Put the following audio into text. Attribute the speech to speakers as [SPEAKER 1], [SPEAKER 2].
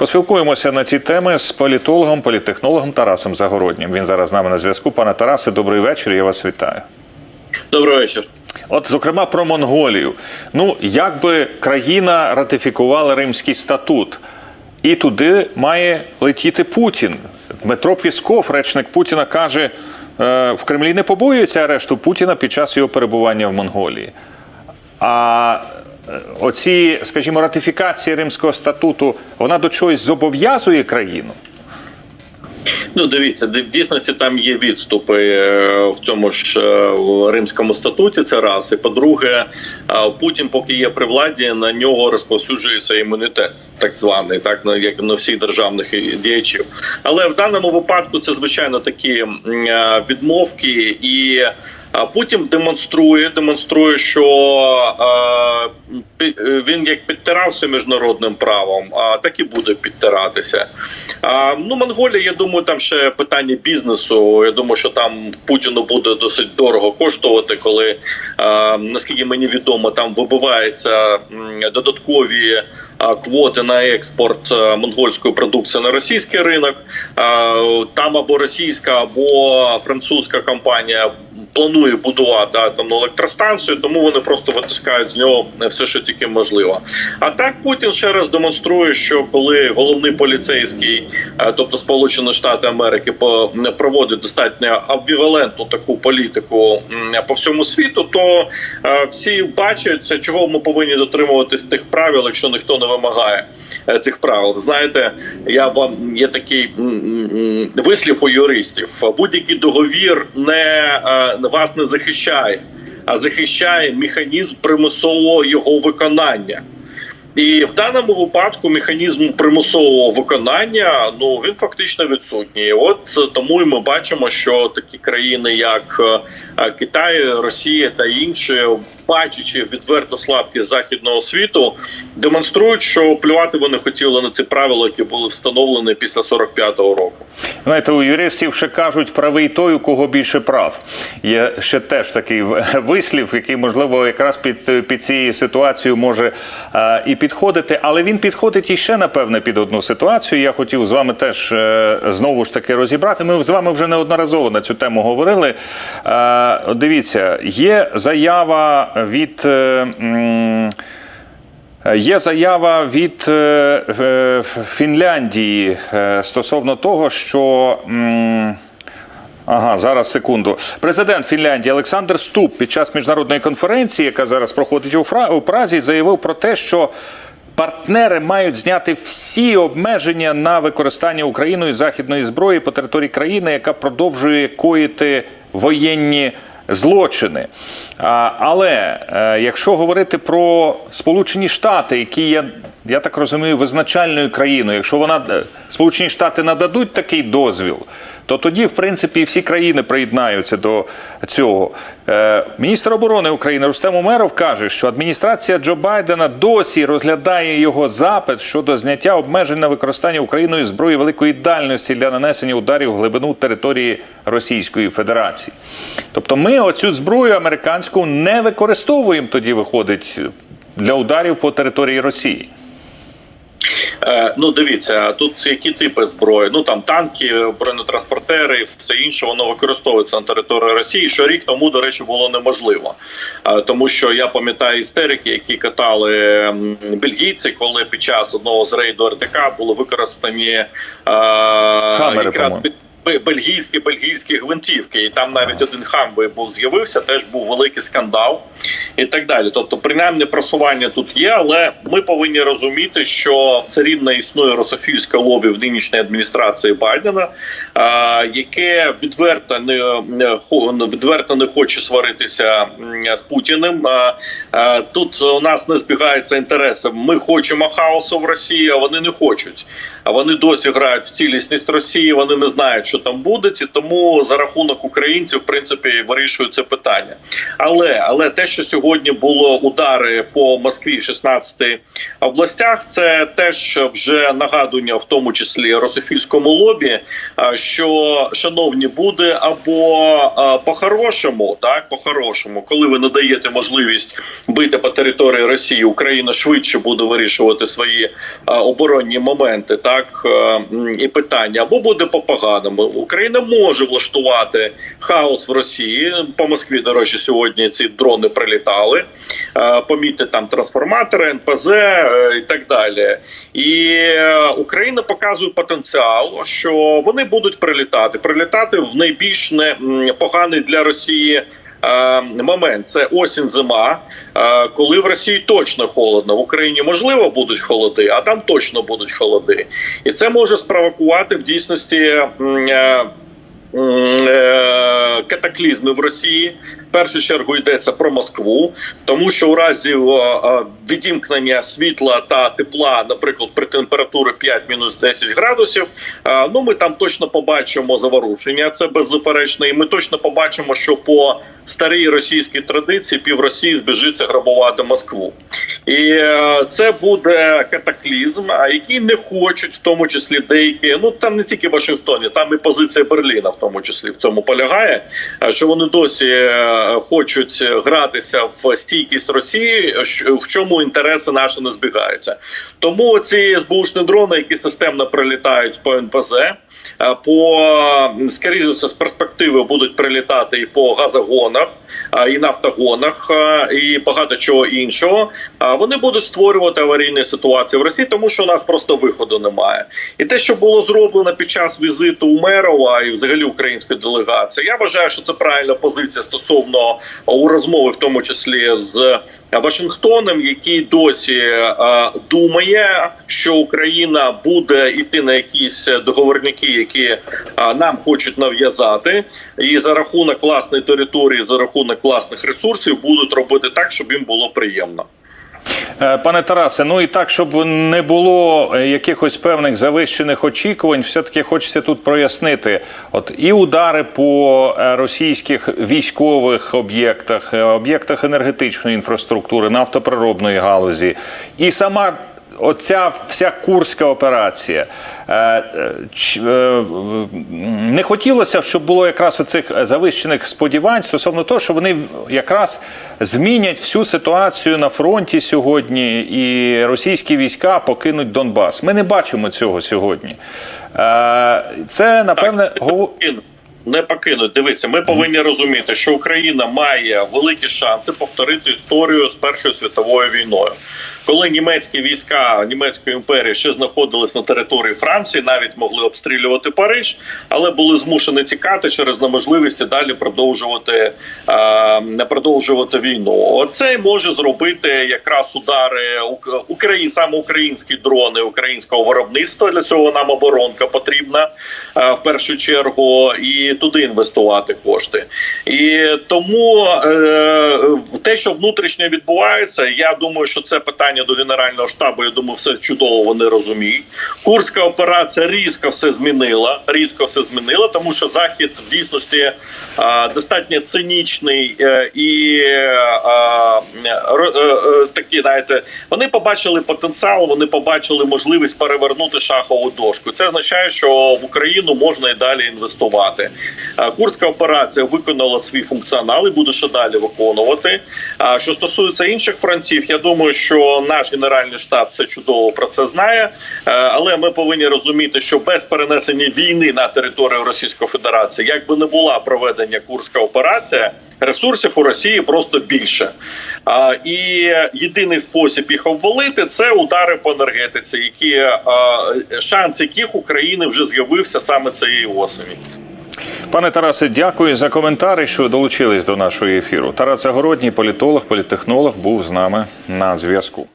[SPEAKER 1] Поспілкуємося на ці теми з політологом, політтехнологом Тарасом Загороднім. Він зараз з нами на зв'язку. Пане Тарасе, добрий вечір. Я вас вітаю.
[SPEAKER 2] Добрий вечір.
[SPEAKER 1] От, зокрема, про Монголію. Ну, як би країна ратифікувала Римський статут, і туди має летіти Путін. Дмитро Пісков, речник Путіна, каже, е, в Кремлі не побоюється арешту Путіна під час його перебування в Монголії. А оці, скажімо, ратифікації Римського статуту, вона до чогось зобов'язує країну?
[SPEAKER 2] Ну, дивіться, в дійсності там є відступи е, в цьому ж е, римському статуті. Це раз. І по-друге, е, Путін, поки є при владі, на нього розповсюджується імунітет, так званий, так на як на всіх державних діячів. Але в даному випадку це звичайно такі е, відмовки і. А Путін демонструє, демонструє, що е, він як підтирався міжнародним правом, а так і буде підтиратися. Ну, Монголія, я думаю, там ще питання бізнесу. Я думаю, що там Путіну буде досить дорого коштувати, коли е, наскільки мені відомо, там вибиваються додаткові. Квоти на експорт е, монгольської продукції на російський ринок Е, там або російська, або французька компанія планує будувати атомну електростанцію, тому вони просто витискають з нього все, що тільки можливо. А так Путін ще раз демонструє, що коли головний поліцейський, е, тобто Сполучені Штати Америки, проводить достатньо амбівалентну таку політику по всьому світу, то е, всі бачать, чого ми повинні дотримуватись тих правил, якщо ніхто не вимагає цих правил. Знаєте, я вам є такий вислів у юристів: будь-який договір не е, вас не захищає, а захищає механізм примусового його виконання. І в даному випадку механізм примусового виконання ну він фактично відсутній. От е, тому і ми бачимо, що такі країни, як е, Китай, Росія та інші, бачачи відверто слабкість західного світу, демонструють, що плювати вони хотіли на ці правила, які були встановлені після 45-го року.
[SPEAKER 1] Знаєте, у юристів ще кажуть правий той, у кого більше прав. Є ще теж такий вислів, який можливо якраз під, під цією ситуацією може е, і підходити, але він підходить і ще напевне під одну ситуацію. Я хотів з вами теж е, знову ж таки розібрати. Ми з вами вже неодноразово на цю тему говорили. Е, дивіться, є заява від. е, Є заява від е, Фінляндії е, стосовно того, що. Ага, зараз секунду. Президент Фінляндії Олександр Ступ під час міжнародної конференції, яка зараз проходить у, Фра... у Празі, заявив про те, що партнери мають зняти всі обмеження на використання Україною західної зброї по території країни, яка продовжує коїти воєнні злочини. Але е, якщо говорити про Сполучені Штати, які є, я так розумію, визначальною країною, якщо вона е, Сполучені Штати нададуть такий дозвіл, то тоді, в принципі, всі країни приєднаються до цього. Е, міністр оборони України Рустем Умеров каже, що адміністрація Джо Байдена досі розглядає його запит щодо зняття обмежень на використання Україною зброї великої дальності для нанесення ударів в глибину території Російської Федерації. Тобто, ми оцю зброю американську не використовуємо тоді, виходить, для ударів по території Росії.
[SPEAKER 2] Е, ну, дивіться, тут які типи зброї? Ну там танки, бронетранспортери, все інше воно використовується на території Росії. Що рік тому, до речі, було неможливо, Е, тому що я пам'ятаю істерики, які катали бельгійці, коли під час одного з рейду РТК були використані е,
[SPEAKER 1] Хамери,
[SPEAKER 2] якраз під- бельгійські бельгійські гвинтівки, і там навіть один хамбой був з'явився. Теж був великий скандал і так далі. Тобто, принаймні просування тут є, але ми повинні розуміти, що все рівно існує русофільське лобі в нинішній адміністрації Байдена, яке відверто не відверто не хоче сваритися з Путіним. А, Тут у нас не збігаються інтереси. Ми хочемо хаосу в Росії, а вони не хочуть. А вони досі грають в цілісність Росії. Вони не знають, що там буде, і тому за рахунок українців, в принципі, вирішують це питання. Але але те, що сьогодні було удари по Москві, 16 областях, це теж вже нагадування, в тому числі русофільському лобі, що шановні буде або по-хорошому, так по-хорошому, коли ви надаєте можливість бити по території Росії, Україна швидше буде вирішувати свої оборонні моменти. Так так е, і питання або буде по поганому. Україна може влаштувати хаос в Росії. По Москві, до речі, сьогодні ці дрони прилітали. Е, Помітьте там трансформатори, НПЗ е, і так далі. І Україна показує потенціал, що вони будуть прилітати, прилітати в найбільш не поганий для Росії. Момент це осінь, зима, коли в Росії точно холодно. В Україні можливо будуть холоди, а там точно будуть холоди, і це може спровокувати в дійсності е, е, катаклізми в Росії. Першу чергу йдеться про Москву, тому що у разі відімкнення світла та тепла, наприклад, при температурі 5-10 градусів, ну ми там точно побачимо заворушення. Це беззаперечно, і ми точно побачимо, що по старій російській традиції пів Росії збіжиться грабувати Москву. І е, це буде катаклізм, який не хочуть, в тому числі деякі. Ну там не тільки в Вашингтоні, там і позиція Берліна, в тому числі в цьому полягає. Що вони досі е, хочуть гратися в стійкість Росії, в чому інтереси наші не збігаються. Тому ці СБУшні дрони, які системно прилітають по НПЗ, по скоріше з перспективи будуть прилітати і по газогонах, е, і нафтогонах, е, і багато чого іншого. Вони будуть створювати аварійні ситуації в Росії, тому що у нас просто виходу немає. І те, що було зроблено під час візиту Умерова і взагалі української делегації, я вважаю, що це правильна позиція стосовно у розмови, в тому числі з Вашингтоном, який досі е, думає, що Україна буде йти на якісь договорники, які е, нам хочуть нав'язати, і за рахунок власної території, за рахунок власних ресурсів будуть робити так, щоб їм було приємно.
[SPEAKER 1] Е, Пане Тарасе, ну і так, щоб не було е, якихось певних завищених очікувань, все-таки хочеться тут прояснити. От і удари по е, російських військових об'єктах, об'єктах енергетичної інфраструктури, нафтоприробної галузі, і сама оця вся курська операція. Е, е, е, Не хотілося, щоб було якраз оцих завищених сподівань стосовно того, що вони якраз змінять всю ситуацію на фронті сьогодні, і російські війська покинуть Донбас. Ми не бачимо цього сьогодні. Це напевне
[SPEAKER 2] Не покинуть. Дивіться, ми повинні розуміти, що Україна має великі шанси повторити історію з Першою світовою війною. Коли німецькі війська німецької імперії ще знаходились на території Франції, навіть могли обстрілювати Париж, але були змушені тікати через неможливість далі продовжувати е, не продовжувати війну. Оце може зробити якраз удари Ук- Україні, саме українські дрони українського виробництва. Для цього нам оборонка потрібна е, в першу чергу, і туди інвестувати кошти. І тому е, те, що внутрішньо відбувається, я думаю, що це питання до генерального штабу. Я думаю, все чудово вони розуміють. Курська операція різко все змінила. Різко все змінила, тому що захід в дійсності е, достатньо цинічний е, і е, е, такі, знаєте, вони побачили потенціал, вони побачили можливість перевернути шахову дошку. Це означає, що в Україну можна і далі інвестувати. Курська операція виконала свій функціонал і буде ще далі виконувати. А що стосується інших фронтів, я думаю, що наш генеральний штаб це чудово про це знає. Е, Але ми повинні розуміти, що без перенесення війни на територію Російської Федерації, як би не була проведення Курська операція. Ресурсів у Росії просто більше, і єдиний спосіб їх обвалити це удари по енергетиці, які шанс яких України вже з'явився саме цієї осені.
[SPEAKER 1] Пане Тарасе, дякую за коментарі, що долучились до нашого ефіру. Тарас Загородній, політолог, політтехнолог, був з нами на зв'язку.